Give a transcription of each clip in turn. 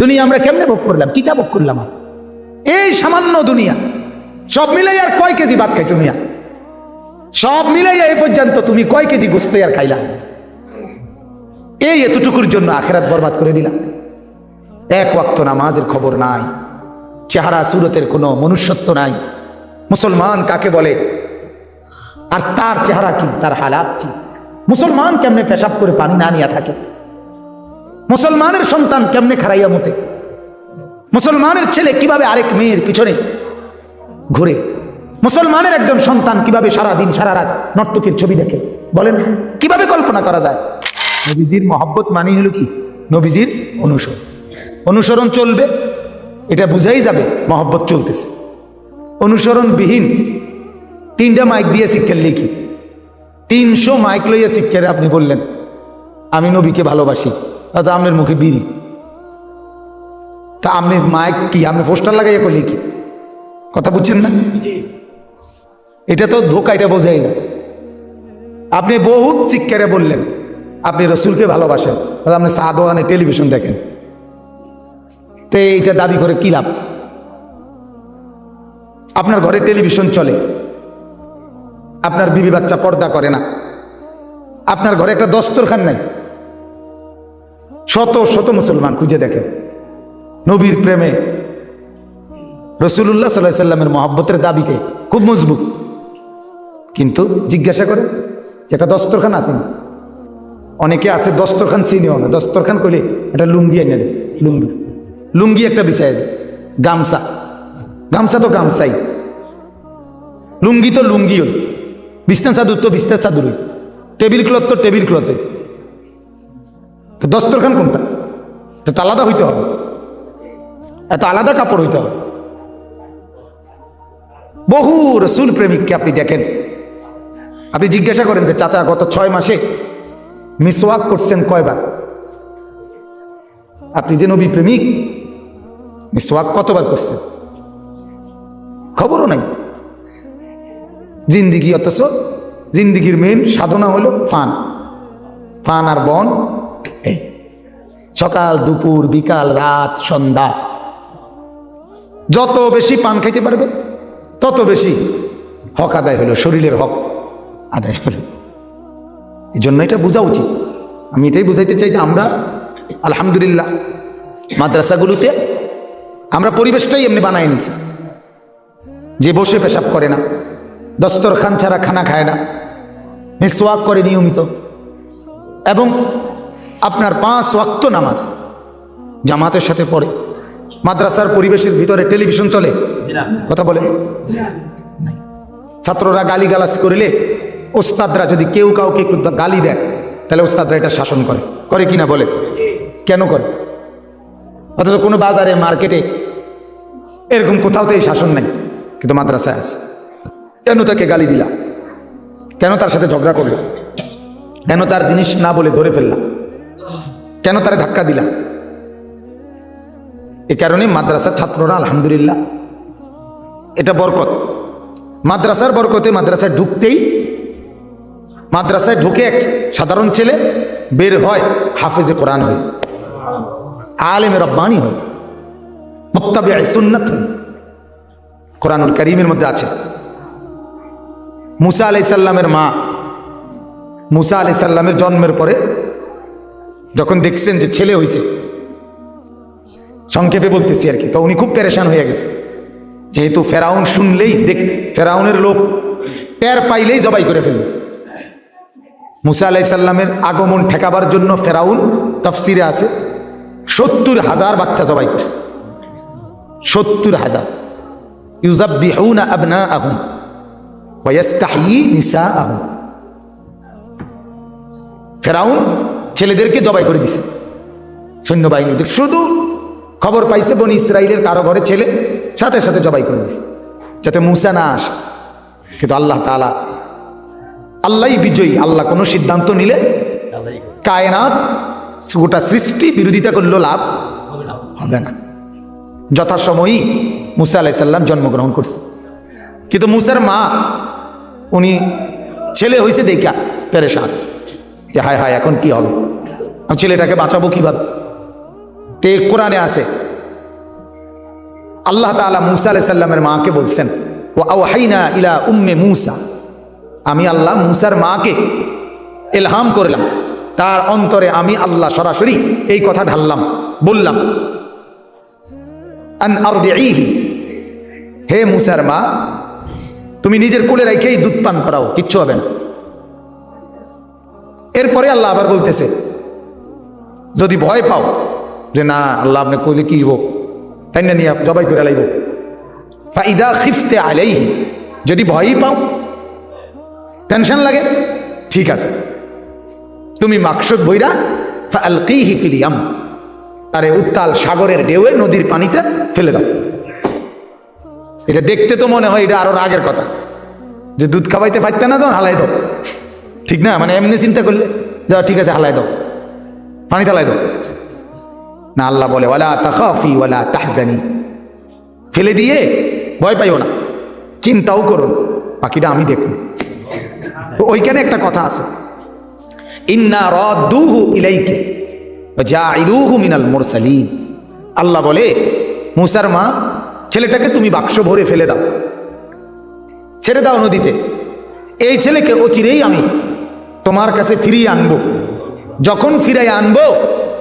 দুনিয়া আমরা কেমনে ভোগ করলাম? চিতা ভোগ করলাম এই সামান্য দুনিয়া, সব মিলাই আর কয় কেজি ভাত খাইছো মিয়া? সব মিলাই এই পর্যন্ত তুমি কয় কেজি গোস্ত আর খাইলা? এই এতটুকুর জন্য আখেরাত বরবাদ করে দিলাম। এক ওয়াক্ত নামাজের খবর নাই, চেহারা সুরতের কোনো মনুষ্যত্ব নাই। মুসলমান কাকে বলে? আর তার চেহারা কি, তার হালাত কি? মুসলমান কেমনে পেশাব করে পানি না নিয়ে থাকে? মুসলমানের সন্তান কেমনে খারাইয়া মতে? মুসলমানের ছেলে কীভাবে আরেক মেয়ের পিছনে ঘুরে? মুসলমানের একজন সন্তান কীভাবে সারা দিন সারা রাত নর্তকীর ছবি দেখে? বলেন, কীভাবে কল্পনা করা যায়? নবীজির মহব্বত মানি হলো কি? নবীজির অনুসরণ। অনুসরণ চলবে, এটা বুঝাই যাবে, মহব্বত চলতেছে। অনুসরণবিহীন তিনটা মাইক দিয়ে শিক্ষার লিখি তিনশো মাইক লইয়া শিক্ষারে আপনি বললেন, আমি নবীকে ভালোবাসি। অথবা আমের মুখে বিড়ি। তা আপনি মাইক কি? আপনি পোস্টার লাগাইয়া করলি কি? কথা বুঝছেন না? এটা তো ধোকা, এটা বোঝাই যায়। আপনি বহুত শিক্ষারে বললেন, আপনি রসুলকে ভালোবাসেন। আপনি চা দোকানে টেলিভিশন দেখেন। তো এইটা দাবি করে কি লাভ? আপনার ঘরে টেলিভিশন চলে। আপনার বিবি বাচ্চা পর্দা করে না। আপনার ঘরে একটা দস্তরখান নাই। শত শত মুসলমান খুঁজে দেখেন নবীর প্রেমে রসুল্লাহ সাল্লাহ সাল্লামের মহব্বতের দাবিতে খুব মজবুত। কিন্তু জিজ্ঞাসা করে যে একটা দস্তরখান আছে অনেকে আছে, দস্তরখান চিনিও না। দস্তরখান করলে একটা লুঙ্গি এনে দেয়, লুঙ্গি। লুঙ্গি একটা বিছাই দেয়, গামছা। গামছা তো গামছাই। লুঙ্গি তো লুঙ্গি বিছনা চাদর তো বিছনা চাদর হই টেবিল ক্লথ তো টেবিল ক্লথ তো দস্তরখান কোনটা? এটা তো আলাদা হইতে হবে। এত আলাদা কাপড় হইতে হবে। বহু রসুল প্রেমিককে আপনি দেখেন। আপনি জিজ্ঞাসা করেন যে, চাচা, গত ছয় মাসে মিসওয়াক করছেন কয়বার? আপনি যে নবী প্রেমিক, মিসওয়াক কতবার করছেন? খবরও নাই। জিন্দিগি অথচ, জিন্দিগির মেন সাধনা হলো ফান। ফান আর বন সকাল, দুপুর, বিকাল, রাত, সন্ধ্যা। যত বেশি পান খাইতে পারবে, তত বেশি হক আদায় হলো শরীরের হক আদায় হলো এই জন্য এটা বোঝা উচিত। আমি এটাই বুঝাইতে চাই যে আমরা, আলহামদুলিল্লাহ, মাদ্রাসাগুলোতে আমরা পরিবেশটাই এমনি বানাই নিছি। যে বসে পেশাব করে না, দস্তরখান ছাড়া খানা খায় না, মিসওয়াক করে নিয়মিত। এবং আপনার পাঁচ ওয়াক্ত নামাজ। জামাতের সাথে পড়ে। মাদ্রাসার পরিবেশের ভিতরে টেলিভিশন চলে। কথা বলে ছাত্ররা গালি গালাজ করিলে ওস্তাদরা যদি কেউ কাউকে একটু গালি দেয়, তাহলে ওস্তাদরা এটা শাসন করে। করে কিনা বলে কেন করে? অথচ কোনো বাজারে, মার্কেটে এরকম কোথাও তো এই শাসন নাই, কিন্তু মাদ্রাসায় আছে। কেন তাকে গালি দিলা? কেন তার সাথে ঝগড়া করল? কেন তার জিনিস না বলে ধরে ফেললাম কেন তার ধাক্কা দিলাম এ কারণে মাদ্রাসার ছাত্ররা আলহামদুলিল্লাহ, এটা বরকত। মাদ্রাসার বরকতে মাদ্রাসায় ঢুকতেই, মাদ্রাসায় ঢুকে এক সাধারণ ছেলে বের হয় হাফেজে কোরআন হয়ে। আলেম রব্বানি হয়। মুক্তাবে সুন্নাত কোরআনুল করিমের মধ্যে আছে। মুসা আলাইসাল্লামের মা, মুসা আলাইসাল্লামের জন্মের পরে যখন দেখছেন যে ছেলে হয়েছে সংক্ষেপে বলতেছি আর কি, তো উনি খুব প্যারেশান হয়ে গেছে। যেহেতু ফেরাউন শুনলেই, দেখ, ফেরাউনের লোক টের পাইলেই জবাই করে ফেলবে। মুসা আলাই সাল্লামের আগমন ঠেকাবার জন্য ফেরাউন তফসিরে আছে, সত্তর হাজার বাচ্চা জবাই করছে। সত্তর হাজার। ইউজাব্বিহুনা আবনা আহুম ওয়াস্তাহি নিসা আহুম ফেরাউন ছেলেদেরকে জবাই করে দিছে। সৈন্যবাহিনী শুধু খবর পাইছে বনি ইসরায়েলের কারও ঘরে ছেলে, সাথে সাথে জবাই করে দিছে। যাতে মুসা না আসে। কিন্তু আল্লাহ তালা আল্লাহ বিজয়ী, আল্লাহ কোনো সিদ্ধান্ত নিলে কায়নাত গোটা সৃষ্টি বিরোধিতা করল লাভ হবে না। যথাসময়ই মুসা আলাইসাল্লাম জন্মগ্রহণ করছে। কিন্তু মুসার মা, উনি ছেলে হয়েছে দেখা পেরেশান। যে হায় হায়, এখন কি হবে? ছেলেটাকে বাঁচাবো কীভাবে? তে কোরআনে আছে। আল্লাহ তাআলা মুসা আলাইহিস সাল্লামের মাকে বলছেন ও আওহাইনা ইলা উম্মে মুসা। আমি আল্লাহ মুসার মাকে এলহাম করলাম। তার অন্তরে আমি আল্লাহ সরাসরি এই কথা ঢাললাম, বললাম হে মুসার মা, তুমি নিজের কোলে রেখেই দুধ পান করাও, কিচ্ছু হবে না। এরপরে আল্লাহ আবার বলতেছে যদি ভয় পাও যে না, আল্লাহ আপনি কইলে কি তাই না নিয়ে জবাই করে লাইব। ফাইদা খিফতে আলেই যদি ভয়ই পাও, টেনশন লাগে, ঠিক আছে। তুমি মাকসুদ বইরা ফালকিহি ফিলিয়াম তারে উত্তাল সাগরের ঢেউয়ে নদীর পানিতে ফেলে দাও। এটা দেখতে তো মনে হয় এটা আরও রাগের কথা। যে দুধ খাওয়াইতে পারতে না যখন হালাই দাও। ঠিক না? মানে এমনি চিন্তা করলে, যা ঠিক আছে হালাই দাও। পানি তালাই দাও। না, আল্লাহ বলে, ওয়ালা তাকাফি ওয়ালা তাহজানি। ফেলে দিয়ে ভয় পাইও না, চিন্তাও করুন বাকিটা আমি দেখুন তো ওইখানে একটা কথা আছে। ইন্না রদ্দুহু ইলাইকে জাইলুহু মিনাল মুরসালিন। আল্লাহ বলে, মুসার মা, ছেলেটাকে তুমি বাক্স ভরে ফেলে দাও। ছেড়ে দাও নদীতে। এই ছেলেকে ও চিরেই আমি তোমার কাছে ফিরিয়ে আনব। যখন ফিরে আনব,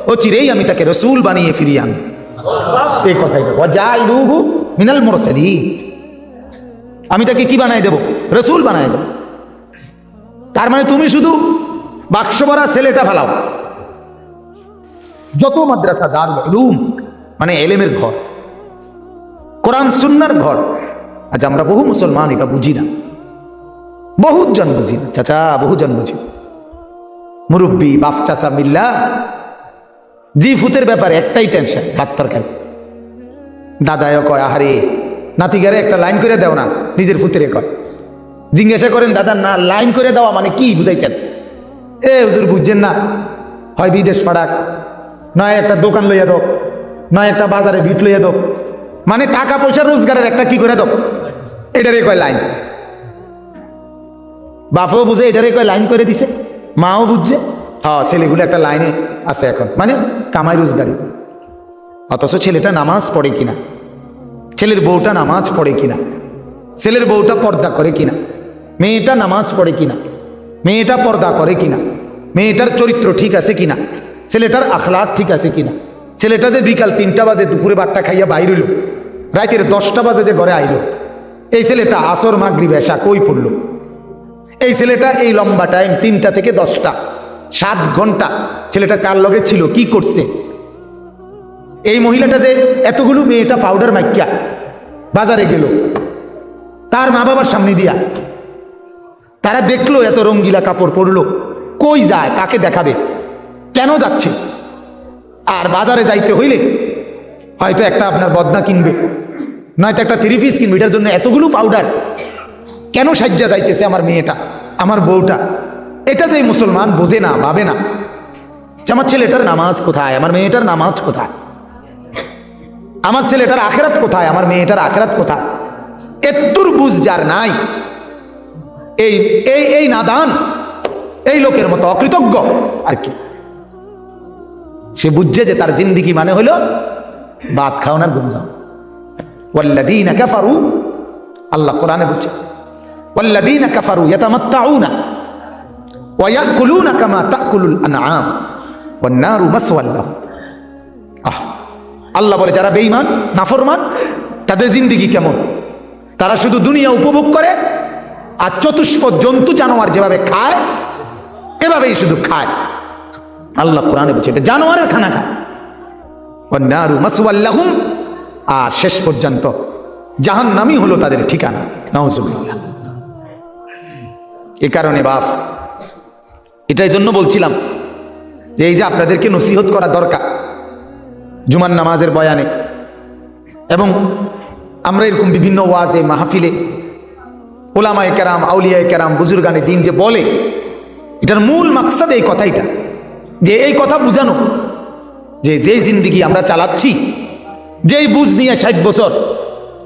ও চিরেই আমি তাকে রসুল বানিয়ে ফিরিয়ে আনব। এই কথাই জাইলুহু মিনাল মুরসালিন। আমি তাকে কি বানাই দেব? রসুল বানাই দেব। তার মানে তুমি শুধু বাক্স ভরা ছেলেটা ফেলাও। যত মাদ্রাসা দার উলুম মানে এলেমের ঘর, কোরআন সুন্নার ঘর, আজ আমরা বহু মুসলমান এটা বুঝি না। বহুত জন বুঝি না। চাচা, বহু জন বুঝি। মুরব্বী, বাপ, চাচা, মিল্লা, জি ফুতের ব্যাপারে একটাই টেনশন ভাত তরকারি। দাদায় কয়, আহারে, নাতিগারে একটা লাইন করে দেও না, নিজের ফুতেরে কয়। জিজ্ঞাসা করেন, দাদা, না লাইন করে দেওয়া মানে কি? বুঝাইছেন। এ, হুজুর, বুঝছেন না। হয় বিদেশ ফাড়াক, নয় একটা দোকান লইয়া দাও, নয় একটা বাজারে ভিট লইয়া দাও। মানে টাকা পয়সা রোজগারের একটা কি করে দাও? এটারে কয় লাইন বাপও বুঝে, এটারে কয় লাইন করে দিছে। মাও বুঝছে? হ্যাঁ ছেলেগুলো একটা লাইনে আছে এখন। মানে কামাই রোজগারি। অথচ ছেলেটা নামাজ পড়ে কিনা? ছেলের বউটা নামাজ পড়ে কিনা? ছেলের বউটা পর্দা করে কিনা? মেয়েটা নামাজ পড়ে কিনা? মেয়েটা পর্দা করে কিনা? মেয়েটার চরিত্র ঠিক আছে কিনা? ছেলেটার আখলাক ঠিক আছে কিনা? ছেলেটা যে বিকাল তিনটা বাজে দুপুরে বারটা খাইয়া বাইর হইল। রাতের দশটা বাজে যে ঘরে আইল। এই ছেলেটা আসর মাগরি বেশা কই পড়ল? এই ছেলেটা এই লম্বা টাইম তিনটা থেকে দশটা, সাত ঘণ্টা। ছেলেটা কার লগে ছিল, কি করছে? এই মহিলাটা যে এতগুলো মেয়েটা পাউডার মাইকিয়া, বাজারে গেল, তার মা বাবার সামনে দিয়া। তারা দেখল এত রঙ্গিলা কাপড় পরলো, কই যায়, কাকে দেখাবে, কেন যাচ্ছে? আর বাজারে যাইতে হইলে হয়তো একটা আপনার বদনা কিনবে, নয়তো একটা থ্রি পিস কিনবে, এটার জন্য এতগুলো পাউডার কেন সাজ্জা যাইতেছে আমার মেয়েটা, আমার বউটা? এটা যে মুসলমান বোঝে না, ভাবে না। যে আমার ছেলেটার নামাজ কোথায়? আমার মেয়েটার নামাজ কোথায়? আমার ছেলেটার আখেরাত কোথায়? আমার মেয়েটার আখেরাত কোথায়? এত্তুর বুঝ যার নাই। এই এই এই নাদান, এই লোকের মতো অকৃতজ্ঞ। আর কি? সে বুঝছে যে তার জিন্দিগি মানে হলো ভাত খাওয়ানোর গুমজাম ওয়াল্লাদিনা কাফারু, আল্লাহ কোরআনে বুঝছে কাফারু ইয়াতামাত্তাউনা ওয়া ইয়াকুলুনা কামা তাকুলুল আনআম ওয়ান নারু মাসওয়াল আহ, আল্লাহ বলে, যারা বেঈমান, নাফরমান, তাদের জিন্দিগি কেমন? তারা শুধু দুনিয়া উপভোগ করে আর চতুষ্প জন্তু জানোয়ার যেভাবে খায়, এভাবেই শুধু খায়। আল্লাহ কোরআনে বলছে, এটা জানোয়ারের খানা খায় নারু মাসুয়াল্লাহুম আর শেষ পর্যন্ত জাহান নামই হলো তাদের ঠিকানা। নওজুবিল্লাহ এ কারণে বাপ, এটাই জন্য বলছিলাম যে এই যে আপনাদেরকে নসিহত করা দরকার জুমার নামাজের বয়ানে। এবং আমরা এরকম বিভিন্ন ওয়াজে, মাহফিলে ওলামায় কেরাম, আউলিয়ায় কেরাম, বুজুর্গানে দিন যে বলে, এটার মূল মাকসাদ এই কথাইটা যে এই কথা বুঝানো, যে যে জিন্দিগি আমরা চালাচ্ছি, যেই বুঝ নিয়ে ষাট বছর,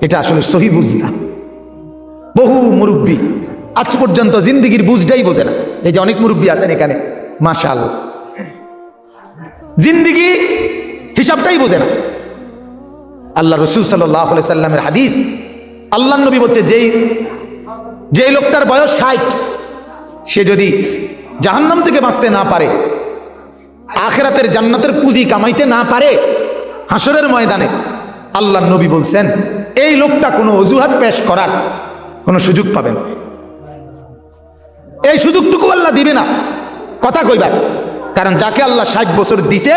এটা আসলে সহি বুঝ না। বহু মুরব্বী আজ পর্যন্ত জিন্দিগির বুঝটাই বোঝে না। এই যে অনেক মুরব্বী আছেন এখানে, মাশাল। জিন্দিগি হিসাবটাই বোঝে না। আল্লাহ রসুল সাল্লাহ সাল্লামের হাদিস, আল্লাহ নবী বলছে, যেই যেই লোকটার বয়স ষাট, সে যদি জাহান্নাম থেকে বাঁচতে না পারে, আখেরাতের জান্নাতের পুঁজি কামাইতে না পারে হাসরের ময়দানে, আল্লাহ নবী বলছেন, এই লোকটা কোনো অজুহাত পেশ করার কোনো সুযোগ পাবেন। এই সুযোগটুকু আল্লাহ দিবে না। কথা কইবার কারণ যাকে আল্লাহ ষাট বছর দিছে,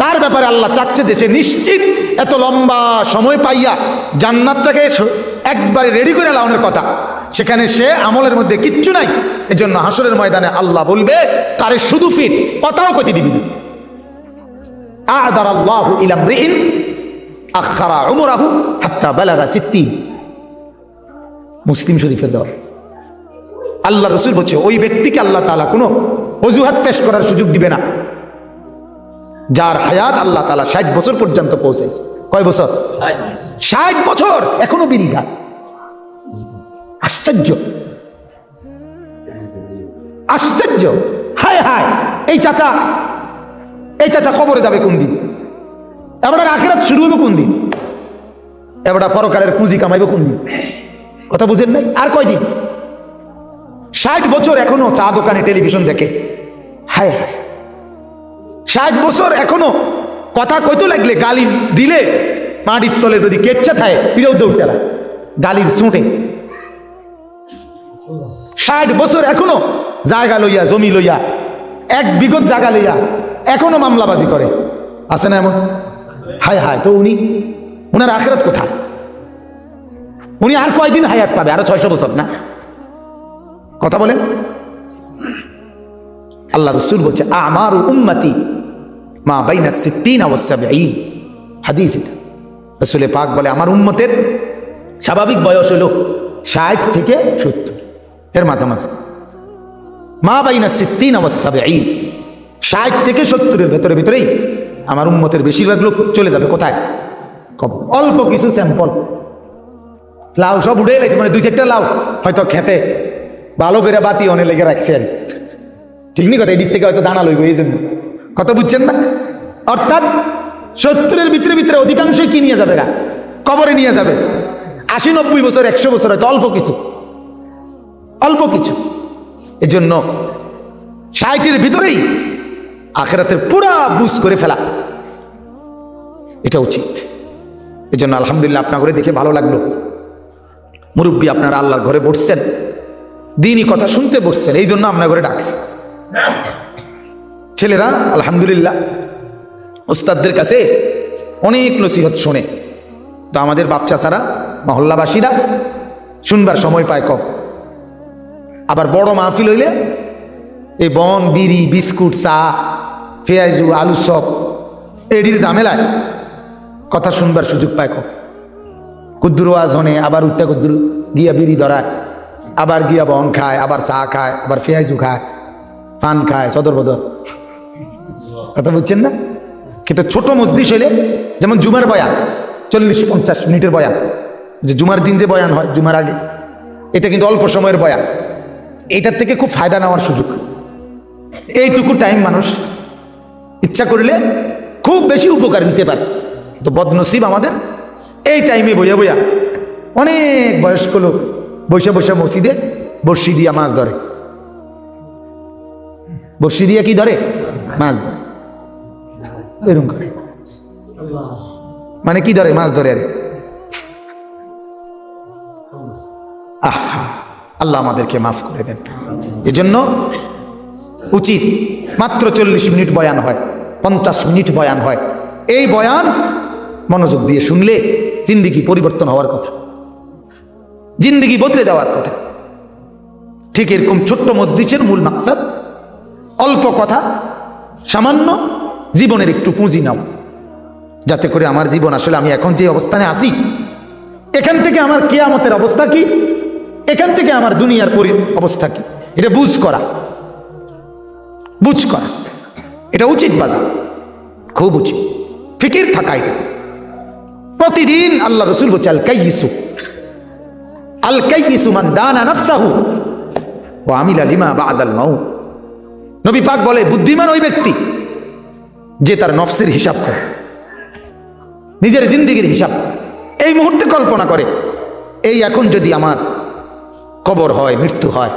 তার ব্যাপারে আল্লাহ চাচ্ছে যে সে নিশ্চিত এত লম্বা সময় পাইয়া জান্নাতটাকে একবারে রেডি করে লাউনের কথা। সেখানে সে আমলের মধ্যে কিচ্ছু নাই। এজন্য হাসরের ময়দানে আল্লাহ বলবে, তারে শুধু ফিট, কথাও কতি দিবি আখারা মুসলিম শরীফের দেওয়া আল্লাহ রসুল বলছে ওই ব্যক্তিকে আল্লাহ তালা কোনো অজুহাত পেশ করার সুযোগ দিবে না। যার হায়াত আল্লাহ তালা ষাট বছর পর্যন্ত পৌঁছেছে। কয় বছর? ষাট বছর। এখনও খায় আশ্চর্য। আশ্চর্য। হায় হায় এই চাচা এই চাচা কবরে যাবে কোন দিন? এবার আখেরাত শুরু হবে কোন দিন? এবার পরকালের পুঁজি কামাইবে কোন দিন? কথা বুঝেন নাই? আর কয়দিন? ষাট বছর এখনও চা দোকানে টেলিভিশন দেখে। হায় হায়। ষাট বছর এখনও কথা কইতো লাগলে গালি দিলে মাটির তলে যদি কেচ্ছা থাকে, পিড়েও দৌড়তে না গালির চুঁটে। ষাট বছর এখনও জায়গা লইয়া, জমি লইয়া, এক বিগত জায়গা লইয়া এখনও মামলাবাজি করে। আছে না এমন? হায় হায়, তো উনি, উনার আখেরাত কোথায়? উনি আর কয়দিন হায়াত পাবে? আরও ছয়শো বছর না? কথা বলেন। আল্লাহ রসুল বলছে, আমার উম্মতি মা বাইনা সিদ্দিন অবস্থাবেঈন হাদিস এটা। রসুলে পাক বলে, আমার উম্মতের স্বাভাবিক বয়স হলো ষাট থেকে সত্তর। এর মাঝামাঝি। মা বাইনা সিদ্দিন অবস্থাবেঈন ষাট থেকে সত্তরের ভেতরে ভিতরেই আমার উম্মতের বেশিরভাগ লোক চলে যাবে কোথায়? অল্প কিছু স্যাম্পল। লাউ সব উড়ে গেছে মানে দুই চারটা লাউ হয়তো খেতে ভালো করে বাতি অনে লেগে রাখছেন। ঠিক নি কথা, এদিক থেকে হয়তো দানা লইব, এই জন্য। কথা বুঝছেন না? অর্থাৎ সত্তরের ভিতরে ভিতরে অধিকাংশই কি নিয়ে যাবে না কবরে নিয়ে যাবে। আশি নব্বই বছর, একশো বছর হয়তো অল্প কিছু। অল্প কিছু। এজন্য ষাটের ভিতরেই আখেরাতের পুরা বুঝ করে ফেলা। এটা উচিত। এজন্য আলহামদুলিল্লাহ, আপনার ঘরে দেখে ভালো লাগল। মুরব্বী আপনারা আল্লাহর ঘরে বসছেন। দিনই কথা শুনতে বসছেন, এই জন্য আপনার ঘরে ডাকছে। ছেলেরা, আলহামদুলিল্লাহ, ওস্তাদদের কাছে অনেক নসিহত শোনে। তো আমাদের বাচ্চা ছাড়া মহল্লাবাসীরা, শুনবার সময় পায় কম। আবার বড় মাহফিল হইলে এই বন, বিড়ি, বিস্কুট, চা, পেঁয়াজু, আলু সব এডির ঝামেলায় কথা শুনবার সুযোগ পায় কম। কুদ্দুর ওয়াজ হনে, আবার উঠতে কুদ্দুর গিয়া বিড়ি ধরায়। আবার গিয়া বন খায়, আবার চা খায়, আবার পেঁয়াজু খায়, পান খায়, সদর বদর। কথা বুঝছেন না? কিন্তু ছোট মসজিদ হইলে, যেমন জুমার বয়ান, চল্লিশ পঞ্চাশ মিনিটের বয়ান, যে জুমার দিন যে বয়ান হয়, জুমার আগে, এটা কিন্তু অল্প সময়ের বয়ান। এটার থেকে খুব ফায়দা নেওয়ার সুযোগ। এইটুকু টাইম মানুষ ইচ্ছা করলে খুব বেশি উপকার নিতে পারে। তো বদনসিব আমাদের, এই টাইমে বইয়া বইয়া অনেক বয়স্ক লোক বসে বসে মসজিদে বর্ষি দিয়া মাছ ধরে। বর্ষি দিয়া কি ধরে? মাছ ধরে। এরকম করে। মানে কি ধরে? মাছ ধরে আরে। আহা, আল্লাহ আমাদেরকে মাফ করে দেন। এজন্য উচিত মাত্র চল্লিশ মিনিট বয়ান হয়, পঞ্চাশ মিনিট বয়ান হয়। এই বয়ান মনোযোগ দিয়ে শুনলে জিন্দিগি পরিবর্তন হওয়ার কথা। জিন্দিগি বদলে যাওয়ার কথা ঠিক এরকম ছোট্ট মসজিদের মূল মাকসাদ, অল্প কথা, সামান্য জীবনের একটু পুঁজি নাও। যাতে করে আমার জীবন আসলে আমি এখন যে অবস্থানে আছি, এখান থেকে আমার কেয়ামতের অবস্থা কি? এখান থেকে আমার দুনিয়ার পরি অবস্থা কি? এটা বুঝ করা। বুঝ করা। এটা উচিত বাজার। খুব উচিত। ফিকির থাকা এটা। প্রতিদিন আল্লাহ রসুল বলছে, আল কাইসু আল কাইসু মান দানা নাফসাহু। ও আমিলা লিমা বাদাল মাউ নবী পাক বলে বুদ্ধিমান ওই ব্যক্তি যে তার নফসের হিসাব করে নিজের জিন্দিগির হিসাব। এই মুহূর্তে কল্পনা করে এই এখন যদি আমার কবর হয় মৃত্যু হয়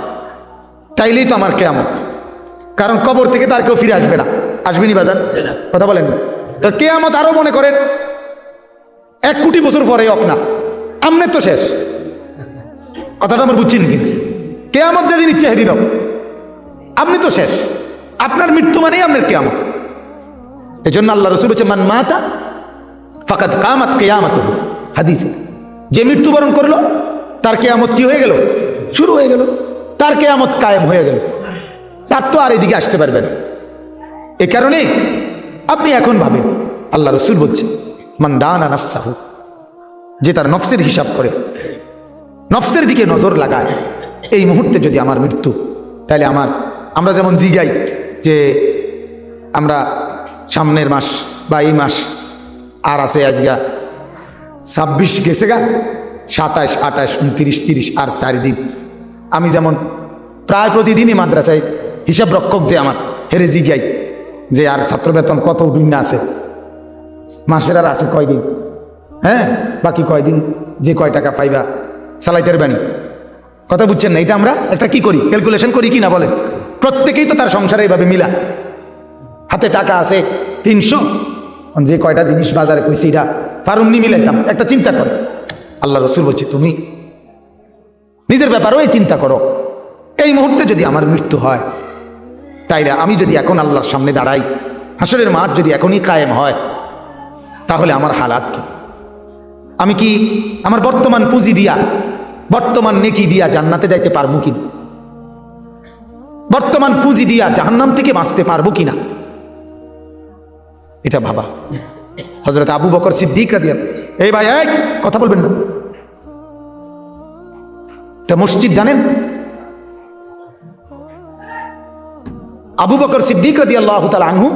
তাইলেই তো আমার কেয়ামত। কারণ কবর থেকে তার কেউ ফিরে আসবে না। আসবেনি বাজার কথা বলেন না। তো কেয়ামত আরও মনে করেন এক কোটি বছর পরে অক না আমনের তো শেষ। কথাটা আমার বুঝছেন কিন্তু কেয়ামত যেদিন ইচ্ছে হোক। আপনি তো শেষ। আপনার মৃত্যু মানেই আপনার কেয়ামত। এই জন্য আল্লাহ রসুল বলছে, মান মাতা ফাকাত কামাত কেয়ামত হাদিসে, যে মৃত্যুবরণ করল, তার কেয়ামত কি হয়ে গেল? শুরু হয়ে গেল। তার কেয়ামত কায়েম হয়ে গেল। তার তো আর এদিকে আসতে পারবে না। এ কারণে আপনি এখন ভাবেন, আল্লাহ রসুল বলছে, মান দানা নফসাহু। যে তার নফসের হিসাব করে। নফসের দিকে নজর লাগায়। এই মুহূর্তে যদি আমার মৃত্যু, তাহলে আমার, আমরা যেমন জিগাই যে আমরা সামনের মাস বা এই মাস আর আছে আজগা ছাব্বিশ গেছে গা সাতাশ আঠাশ, উনত্রিশ, তিরিশ আর চার দিন। আমি যেমন প্রায় প্রতিদিনই মাদ্রাসায় হিসাব রক্ষক যে আমার, হেরে জিগাই যে আর ছাত্র বেতন কত দিন আছে। মাসের আর আছে কয়দিন? হ্যাঁ বাকি কয়দিন যে কয় টাকা পাইবা? চালাইতের বাণী। কথা বুঝছেন না? এটা আমরা একটা কি করি? ক্যালকুলেশন করি কি না বলেন? প্রত্যেকেই তো তার সংসারে এইভাবে মিলা। হাতে টাকা আছে তিনশো। যে কয়টা জিনিস বাজারে কইছি এটা পারুমনি মিলাইতাম। একটা চিন্তা করো। আল্লাহ রসুল বলছে, তুমি নিজের ব্যাপারেও এই চিন্তা করো। এই মুহূর্তে যদি আমার মৃত্যু হয়, তাইলে আমি যদি এখন আল্লাহর সামনে দাঁড়াই, হাসরের মাঠ যদি এখনই কায়েম হয়, তাহলে আমার হালাত কি? আমি কি আমার বর্তমান পুঁজি দিয়া বর্তমান নেকি দিয়া জান্নাতে যাইতে পারব কিনা? বর্তমান পুঁজি দিয়া জাহান্নাম থেকে বাঁচতে পারব কিনা? এটা ভাবা। হজরত আবু বকর সিদ্দিক রাদিয়াল এই ভাই, এই, কথা বলবেন না। এটা মসজিদ জানেন? আবু বকর সিদ্দিক রাদি আল্লাহ আনহু,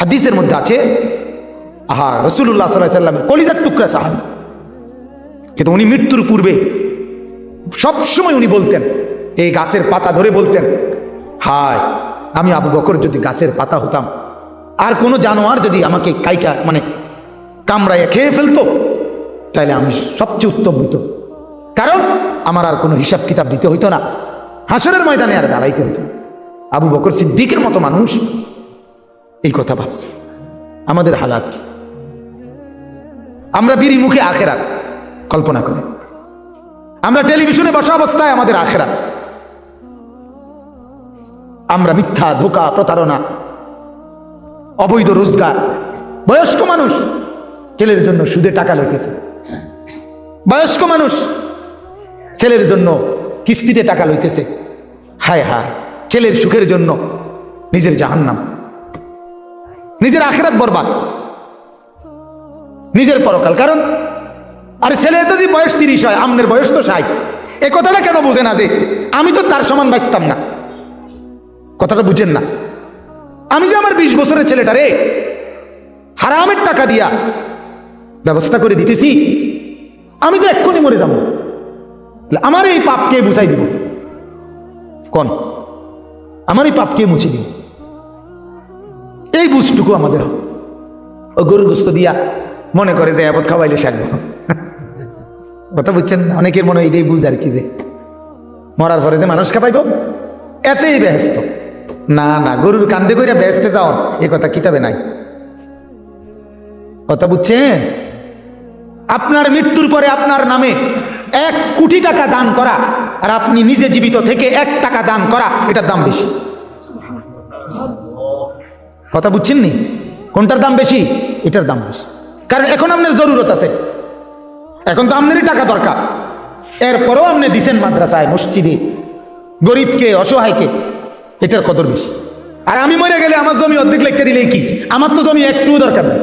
হাদিসের মধ্যে আছে, আহা রসুল্লাহ সাল্লাহ সাল্লামের কলিজার টুকরা সাহাবি। কিন্তু উনি মৃত্যুর পূর্বে সবসময় উনি বলতেন, এই গাছের পাতা ধরে বলতেন, হায়, আমি আবু বকর যদি গাছের পাতা হতাম, আর কোনো জানোয়ার যদি আমাকে কাইকা মানে কামড়াইয়া খেয়ে ফেলতো তাহলে আমি সবচেয়ে উত্তম হতো কারণ আমার আর কোনো হিসাব কিতাব দিতে হইতো না, হাসরের ময়দানে আর দাঁড়াইতে হতো আবু বকর সিদ্দিকের মতো মানুষ, এই কথা ভাবছে। আমাদের হালাত কি? আমরা বিড়ি মুখে আখেরাত। কল্পনা করি। আমরা টেলিভিশনে বসা অবস্থায় আমাদের আখেরাত আমরা মিথ্যা, ধোকা, প্রতারণা, অবৈধ রোজগার, বয়স্ক মানুষ ছেলের জন্য সুদে টাকা লইতেছে। বয়স্ক মানুষ ছেলের জন্য কিস্তিতে টাকা লইতেছে। হায় হায়, ছেলের সুখের জন্য নিজের জাহান্নাম। নিজের আখেরাত বরবাদ। নিজের পরকাল। কারণ আর ছেলে যদি বয়স তিরিশ হয়, আমনের বয়স তো ষাট। এ কথাটা কেন বোঝে না যে আমি তো তার সমান বাঁচতাম না? কথাটা বুঝেন না। আমি যে আমার বিশ বছরের ছেলেটা রে, হারামের টাকা দিয়া ব্যবস্থা করে দিতেছি, আমি তো এক্ষুনি মরে যাব। আমার এই পাপকে বুঝাই দিব? কন? আমার এই পাপকে মুছে দিব? এই বুঝটুকু আমাদের ও গরুর গোস্ত দিয়া মনে করে যে আপদ খাওয়াইলে সারব। কথা বুঝছেন অনেকের মনে এটাই বুঝ আর কি যে মরার পরে যে মানুষ খাপাইব এতেই ব্যস্ত। না না, গরুর কান্দে কইরা ব্যস্তে যাও, এ কথা কিতাবে নাই। কথা বুঝছেন? আপনার মৃত্যুর পরে আপনার নামে এক কোটি টাকা দান করা আর আপনি নিজে জীবিত থেকে এক টাকা দান করা, এটার দাম বেশি। কথা বুঝছেন নি কোনটার দাম বেশি? এটার দাম বেশি। কারণ এখন আপনার জরুরত আছে। এখন তো আপনারই টাকা দরকার। এরপরেও আপনি দিছেন মাদ্রাসায়, মসজিদে। গরিবকে, অসহায়কে, এটার কদর বেশি। আর আমি মরে গেলে আমার জমি অর্ধেক লিখতে দিলেই কি? আমার তো জমি একটুও দরকার নেই।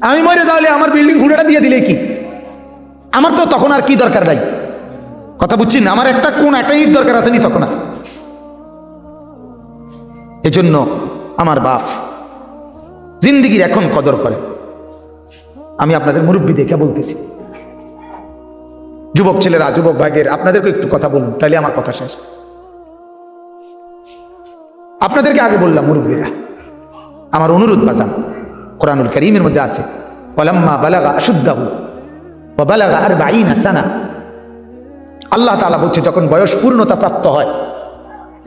আমি মরে যাওয়ালে আমার বিল্ডিং ফুটাটা দিয়ে দিলেই কি? আমার তো তখন আর কি দরকার নাই? কথা বুঝছি না আমার একটা কোন, একটা ইট দরকার আছে নি তখন আর? এজন্য আমার বাপ জিন্দিগির এখন কদর করে। আমি আপনাদের মুরব্বী দেখে বলতেছি। যুবক ছেলেরা, যুবক ভাইদের, আপনাদেরকে একটু কথা বলুন, তাহলে আমার কথা শেষ। আপনাদেরকে আগে বললাম, মুরব্বীরা, আমার অনুরোধ বাজান, কোরআনুল করিমের মধ্যে আছে ওলাম্মা বালাগা আশুদ্দাহু ও বালাগা আর বাইনা সানা। আল্লাহ তাআলা বলছে, যখন বয়স পূর্ণতা প্রাপ্ত হয়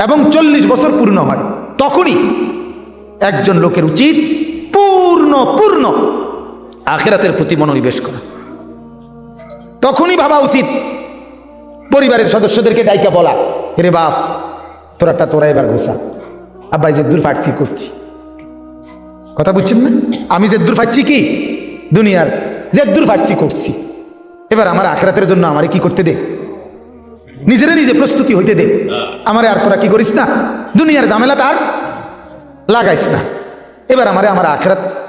এবং চল্লিশ বছর পূর্ণ হয়, তখনই একজন লোকের উচিত পূর্ণ পূর্ণ আখেরাতের প্রতি মনোনিবেশ করা। তখনই ভাবা উচিত, পরিবারের সদস্যদেরকে ডাইকা বলা রে বাপ, তোরাটা তোরা এবার গোসা আব্বাই যে দূর ফাটছি, করছি। কথা বুঝছেন না? আমি যে দূর ফাটছি কি? দুনিয়ার যে দূর ফাটছি, করছি। এবার আমার আখরাতের জন্য আমারে কি করতে দে? নিজেরে নিজে প্রস্তুতি হইতে দে। আমারে আর তোরা কি করিস না? দুনিয়ার ঝামেলা তার লাগাইস না। এবার আমারে আমার আখরাত